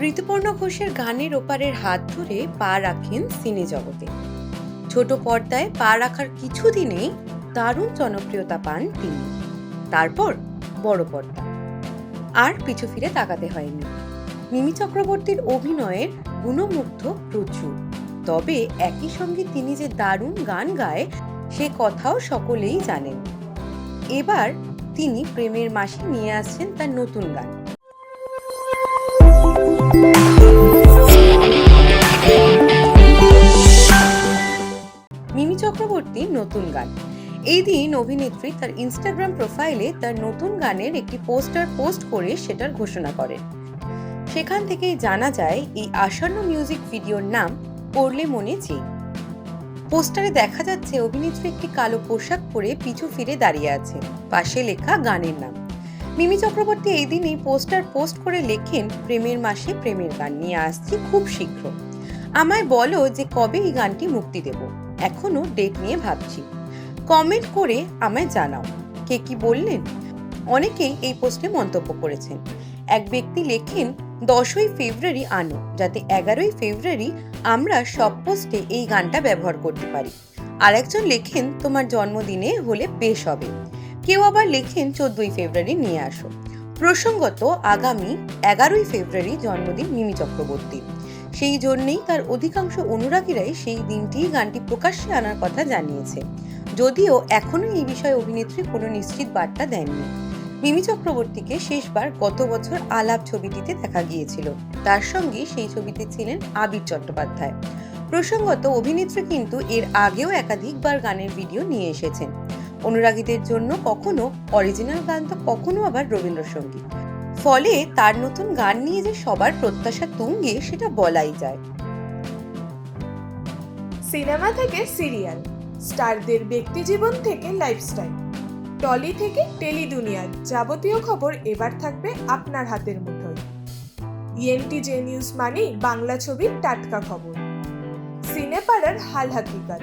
ঋতুপর্ণ ঘোষের গানের ওপারের হাত ধরে পা রাখেন সিনে জগতে। ছোট পর্দায় পা রাখার কিছুদিনেই দারুণ জনপ্রিয়তা পান তিনি। তারপর বড় পর্দা। আর পিছু ফিরে তাকাতে হয়নি। মিমি চক্রবর্তীর অভিনয়ের গুণমুগ্ধ প্রচুর। তবে একই সঙ্গে তিনি যে দারুণ গান গায়, সে কথাও সকলেই জানেন। এবার তিনি প্রেমের মাসে নিয়ে আসছেন তার নতুন গান মিমি চক্রবর্তী নতুন গান। এই দিন অভিনেত্রী তার ইনস্টাগ্রাম প্রোফাইলে তার নতুন গানের একটি পোস্টার পোস্ট করে সেটার ঘোষণা করেন। সেখান থেকেই জানা যায়, এই আসন্ন মিউজিক ভিডিওর নাম পড়লে মনে চেয়ে। পোস্টারে দেখা যাচ্ছে, অভিনেত্রী একটি কালো পোশাক পরে পিছু ফিরে দাঁড়িয়ে আছে পাশে লেখা গানের নাম। মিমি চক্রবর্তী এই দিনই পোস্টার পোস্ট করে লেখেন, প্রেমের মাসে প্রেমের গান নিয়ে আসছি খুব শীঘ্র। আমায় বলো যে কবে এই গানটি মুক্তি দেব। এখনও ডেট নিয়ে ভাবছি। কমেন্ট করে আমায় জানাও। কে কি বললেন? অনেকেই এই পোস্টে মন্তব্য করেছেন। এক ব্যক্তি লেখেন, দশই ফেব্রুয়ারি আনো, যাতে এগারোই ফেব্রুয়ারি আমরা সব পোস্টে এই গানটা ব্যবহার করতে পারি। আর একজন লেখেন, তোমার জন্মদিনে হলে বেশ হবে। কেউ আবার লেখেন চোদ্দই ফেব্রুয়ারি নিয়ে আসো। প্রসঙ্গত, আগামী এগারোই ফেব্রুয়ারি জন্মদিন মিমি চক্রবর্তী। সেই জন্যেই তার অধিকাংশ অনুরাগীরাই সেই দিনটি গানটি প্রকাশ্যে আনার কথা জানিয়েছে। যদিও এখনও এই বিষয়ে অভিনেত্রী কোনো নিশ্চিত বার্তা দেননি। মিমি চক্রবর্তীকে শেষবার গত বছর আলাপ ছবিটিতে দেখা গিয়েছিল। তার সঙ্গে সেই ছবিতে ছিলেন আবির চট্টোপাধ্যায়। প্রসঙ্গত, অভিনেত্রী কিন্তু এর আগেও একাধিকবার গানের ভিডিও নিয়ে এসেছেন। অনুরাগীদের জন্য কখনো অরিজিনাল গান তো কখনো আবার রবীন্দ্রসঙ্গীত। ফলে তার নতুন গান নিয়ে যে সবার প্রত্যাশা তুঙ্গে, সেটা বলাই যায়। সিনেমা থেকে সিরিয়াল, স্টারদের ব্যক্তিজীবন থেকে লাইফস্টাইল টলি থেকে টেলি দুনিয়ার যাবতীয় খবর এবার থাকবে আপনার হাতের মুঠোয়। ইএনটি জে নিউজ মানেই বাংলা ছবির টাটকা খবর। সিনেপাড়ার হাল হাকিকাত